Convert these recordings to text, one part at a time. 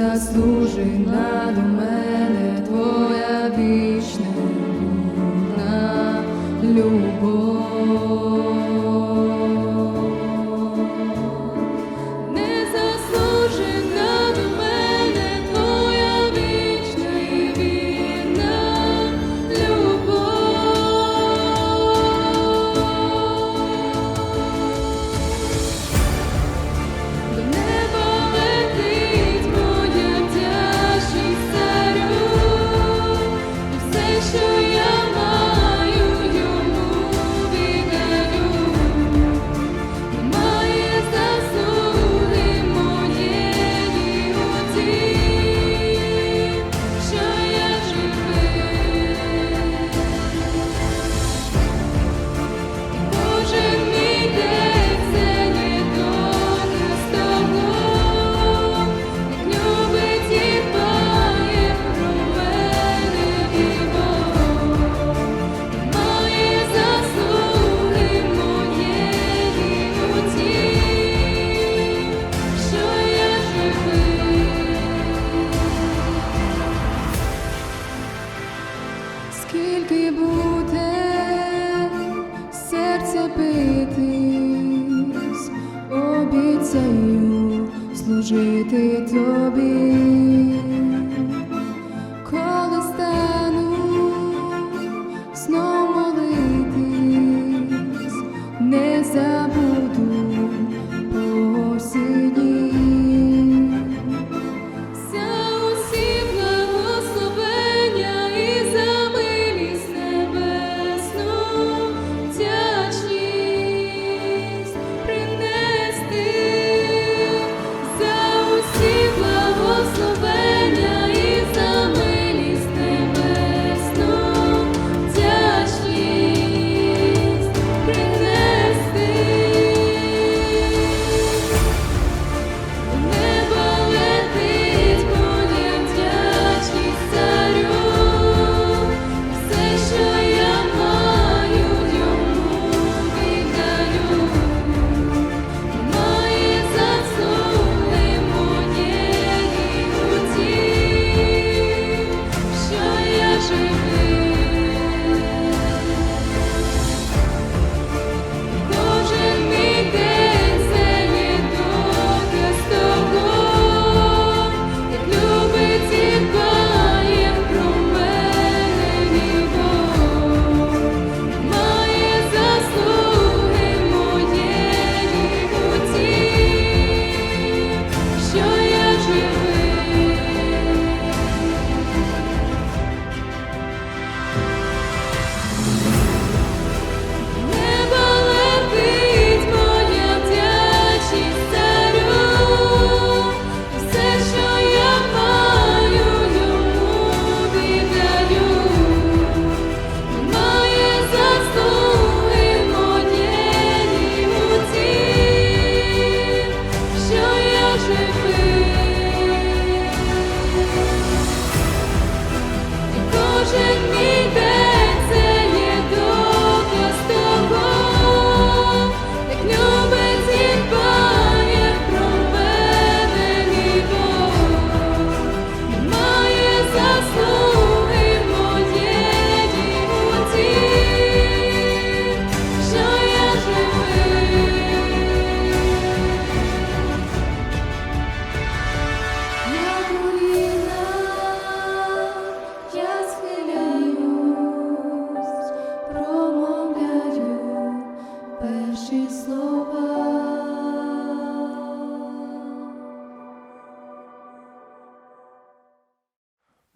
заслужена до мене твоя вічна любов.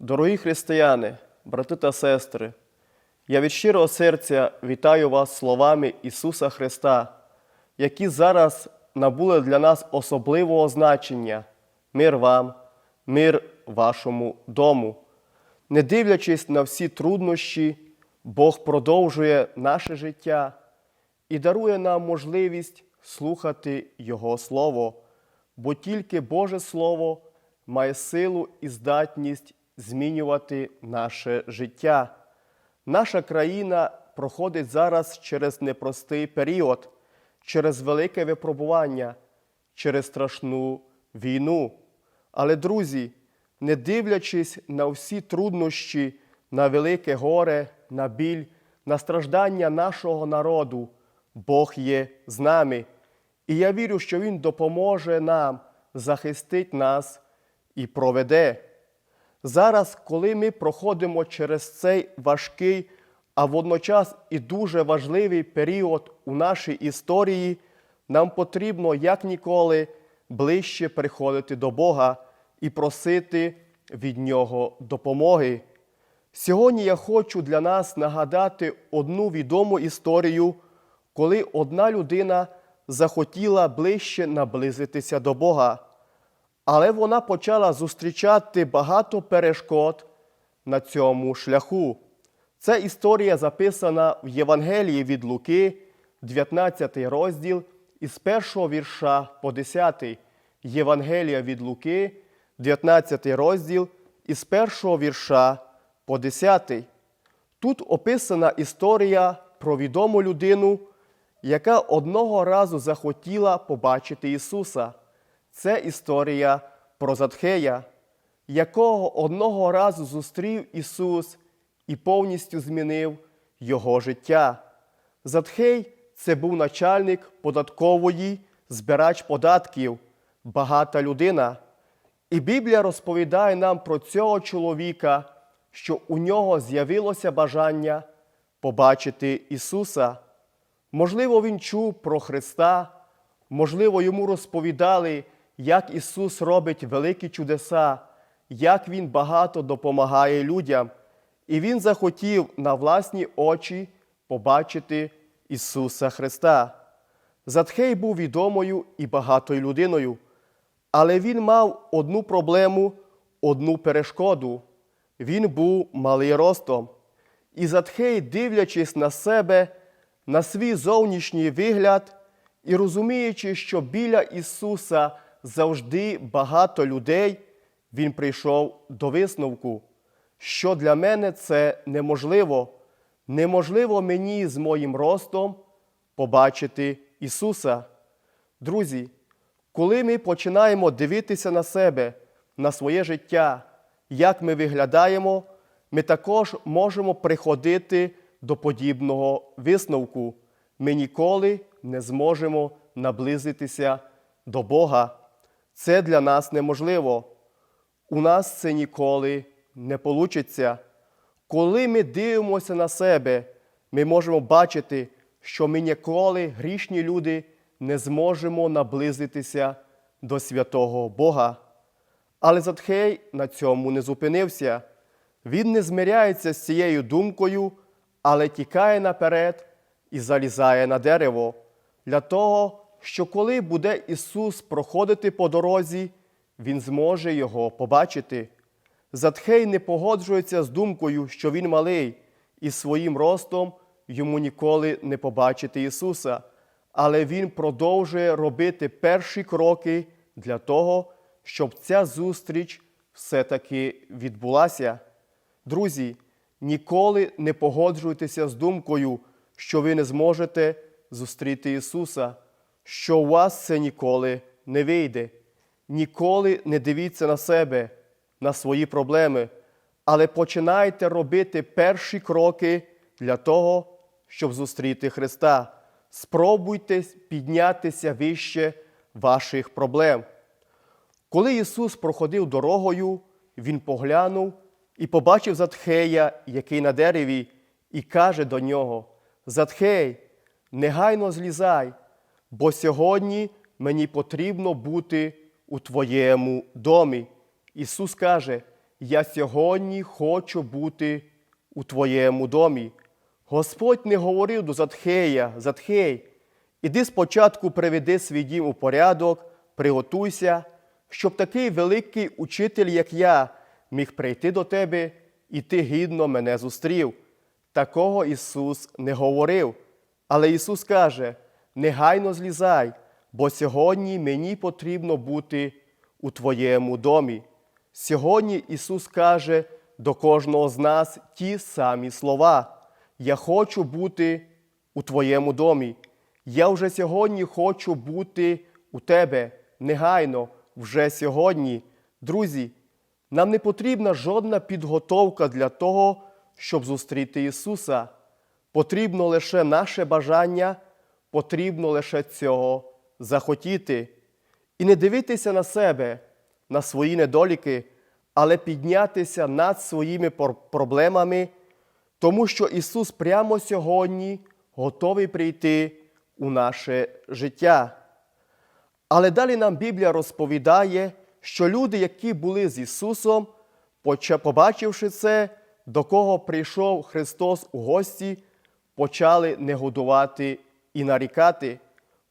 Дорогі християни, брати та сестри, я від щирого серця вітаю вас словами Ісуса Христа, які зараз набули для нас особливого значення. Мир вам, мир вашому дому. Не дивлячись на всі труднощі, Бог продовжує наше життя і дарує нам можливість слухати Його Слово, бо тільки Боже Слово має силу і здатність змінювати наше життя. Наша країна проходить зараз через непростий період, через велике випробування, через страшну війну. Але, друзі, не дивлячись на всі труднощі, на велике горе, на біль, на страждання нашого народу, Бог є з нами. І я вірю, що Він допоможе нам, захистить нас і проведе. Зараз, коли ми проходимо через цей важкий, а водночас і дуже важливий період у нашій історії, нам потрібно як ніколи ближче приходити до Бога і просити від Нього допомоги. Сьогодні я хочу для нас нагадати одну відому історію, коли одна людина захотіла ближче наблизитися до Бога. Але вона почала зустрічати багато перешкод на цьому шляху. Ця історія записана в Євангелії від Луки, 19 розділ, із першого вірша по 10. Євангелія від Луки, 19 розділ, із першого вірша по 10. Тут описана історія про відому людину, яка одного разу захотіла побачити Ісуса. Це історія про Затхея, якого одного разу зустрів Ісус і повністю змінив його життя. Затхей це був начальник податкової, збирач податків, багата людина. І Біблія розповідає нам про цього чоловіка, що у нього з'явилося бажання побачити Ісуса. Можливо, він чув про Христа, можливо, йому розповідали, як Ісус робить великі чудеса, як Він багато допомагає людям. І Він захотів на власні очі побачити Ісуса Христа. Затхей був відомою і багатою людиною, але він мав одну проблему, одну перешкоду. Він був малий ростом. І Затхей, дивлячись на себе, на свій зовнішній вигляд і розуміючи, що біля Ісуса завжди багато людей, він прийшов до висновку, що для мене це неможливо. Неможливо мені з моїм ростом побачити Ісуса. Друзі, коли ми починаємо дивитися на себе, на своє життя, як ми виглядаємо, ми також можемо приходити до подібного висновку. Ми ніколи не зможемо наблизитися до Бога. Це для нас неможливо. У нас це ніколи не вийде. Коли ми дивимося на себе, ми можемо бачити, що ми ніколи, грішні люди, не зможемо наблизитися до святого Бога. Але Затхей на цьому не зупинився. Він не змиряється з цією думкою, але тікає наперед і залізає на дерево для того, що коли буде Ісус проходити по дорозі, Він зможе його побачити. Затхей не погоджується з думкою, що він малий, і своїм ростом йому ніколи не побачити Ісуса, але він продовжує робити перші кроки для того, щоб ця зустріч все-таки відбулася. Друзі, ніколи не погоджуйтеся з думкою, що ви не зможете зустріти Ісуса, що у вас це ніколи не вийде. Ніколи не дивіться на себе, на свої проблеми, але починайте робити перші кроки для того, щоб зустріти Христа. Спробуйте піднятися вище ваших проблем. Коли Ісус проходив дорогою, Він поглянув і побачив Затхея, який на дереві, і каже до нього: Затхей, негайно злізай, бо сьогодні мені потрібно бути у твоєму домі. Ісус каже: я сьогодні хочу бути у твоєму домі. Господь не говорив до Затхея, Затхей, іди спочатку приведи свій дім у порядок, приготуйся, щоб такий великий учитель, як я, міг прийти до тебе, і ти гідно мене зустрів. Такого Ісус не говорив. Але Ісус каже: негайно злізай, бо сьогодні мені потрібно бути у Твоєму домі. Сьогодні Ісус каже до кожного з нас ті самі слова. Я хочу бути у Твоєму домі. Я вже сьогодні хочу бути у Тебе. Негайно, вже сьогодні. Друзі, нам не потрібна жодна підготовка для того, щоб зустріти Ісуса. Потрібно лише наше бажання, потрібно лише цього захотіти. І не дивитися на себе, на свої недоліки, але піднятися над своїми проблемами, тому що Ісус прямо сьогодні готовий прийти у наше життя. Але далі нам Біблія розповідає, що люди, які були з Ісусом, побачивши це, до кого прийшов Христос у гості, почали негодувати і нарікати.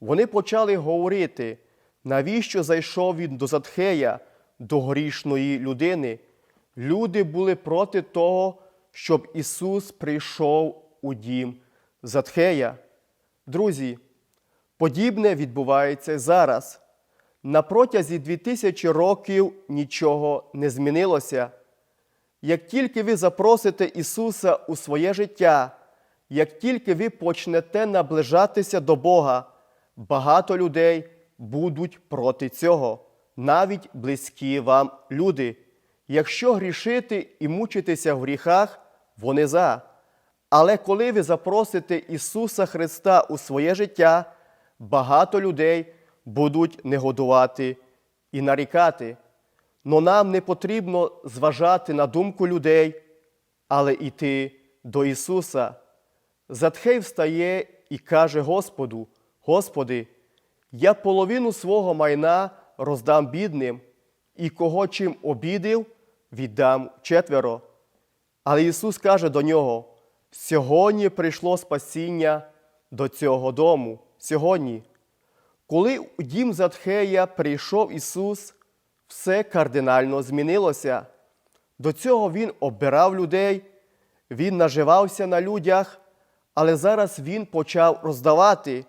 Вони почали говорити, навіщо зайшов він до Затхея, до грішної людини. Люди були проти того, щоб Ісус прийшов у дім Затхея. Друзі, Подібне відбувається зараз. На протязі 2000 років нічого не змінилося. Як тільки ви запросите Ісуса у своє життя, як тільки ви почнете наближатися до Бога, багато людей будуть проти цього, навіть близькі вам люди. Якщо грішити і мучитися в гріхах, вони за. Але коли ви запросите Ісуса Христа у своє життя, багато людей будуть негодувати і нарікати. Но нам не потрібно зважати на думку людей, але йти до Ісуса. Затхей встає і каже Господу: Господи, я половину свого майна роздам бідним, і кого чим обідив, віддам четверо. Але Ісус каже до нього: сьогодні прийшло спасіння до цього дому. Сьогодні. Коли у дім Затхея прийшов Ісус, все кардинально змінилося. До цього Він обирав людей, Він наживався на людях, але зараз Він почав роздавати.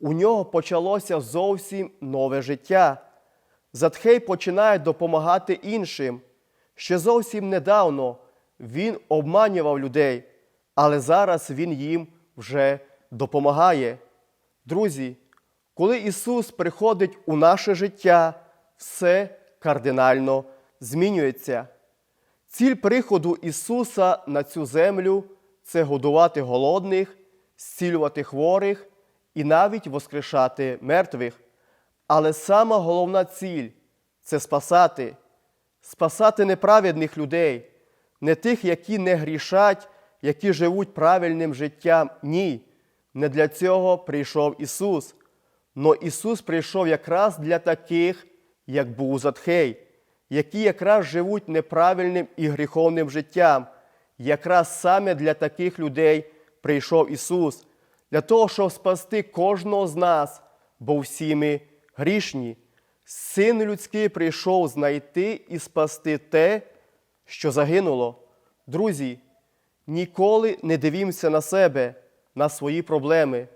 У нього почалося зовсім нове життя. Затхей починає допомагати іншим. Ще зовсім недавно він обманював людей, але зараз Він їм вже допомагає. Друзі, коли Ісус приходить у наше життя, все кардинально змінюється. Ціль приходу Ісуса на цю землю це годувати голодних, зцілювати хворих і навіть воскрешати мертвих. Але сама головна ціль це спасати, спасати неправедних людей, не тих, які не грішать, які живуть правильним життям. Ні. Не для цього прийшов Ісус. Но Ісус прийшов якраз для таких, як був Затхей, які якраз живуть неправильним і гріховним життям. Якраз саме для таких людей прийшов Ісус, для того, щоб спасти кожного з нас, бо всі ми грішні. Син людський прийшов знайти і спасти те, що загинуло. Друзі, ніколи не дивімося на себе, на свої проблеми.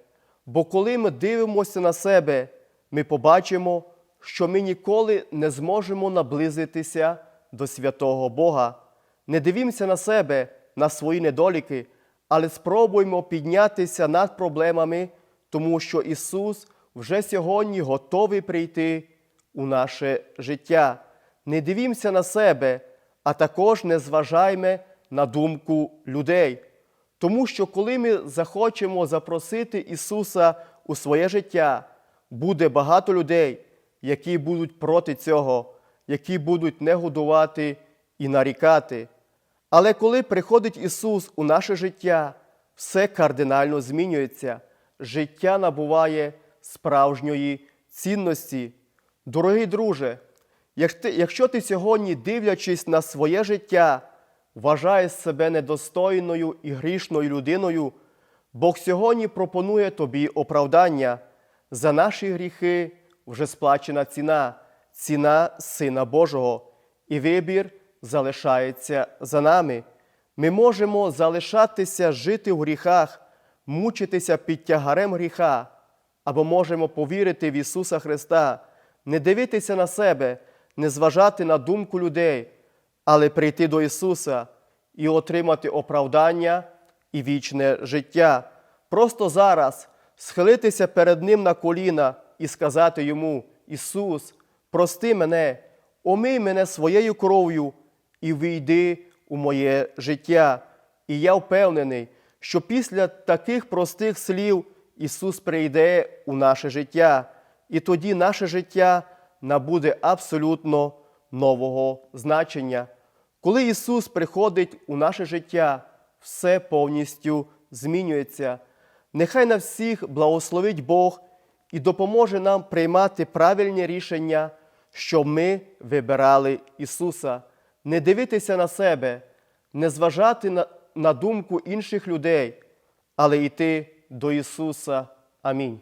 Бо коли ми дивимося на себе, ми побачимо, що ми ніколи не зможемо наблизитися до святого Бога. Не дивімося на себе, на свої недоліки, але спробуємо піднятися над проблемами, тому що Ісус вже сьогодні готовий прийти у наше життя. Не дивімося на себе, а також не зважаймо на думку людей. Тому що коли ми захочемо запросити Ісуса у своє життя, буде багато людей, які будуть проти цього, які будуть негодувати і нарікати. Але коли приходить Ісус у наше життя, все кардинально змінюється, життя набуває справжньої цінності. Дорогий друже, Якщо ти сьогодні, дивлячись на своє життя, вважаєш себе недостойною і грішною людиною, Бог сьогодні пропонує тобі оправдання. За наші гріхи вже сплачена ціна, ціна Сина Божого, і вибір залишається за нами. Ми можемо залишатися жити в гріхах, мучитися під тягарем гріха, або можемо повірити в Ісуса Христа, не дивитися на себе, не зважати на думку людей, але прийти до Ісуса і отримати оправдання і вічне життя. Просто зараз схилитися перед Ним на коліна і сказати Йому: Ісус, прости мене, омий мене своєю кров'ю і війди у моє життя. І я впевнений, що після таких простих слів Ісус прийде у наше життя, і тоді наше життя набуде абсолютно нового значення. Коли Ісус приходить у наше життя, все повністю змінюється. Нехай на всіх благословить Бог і допоможе нам приймати правильні рішення, щоб ми вибирали Ісуса, не дивитися на себе, не зважати на, на думку інших людей, але йти до Ісуса. Амінь.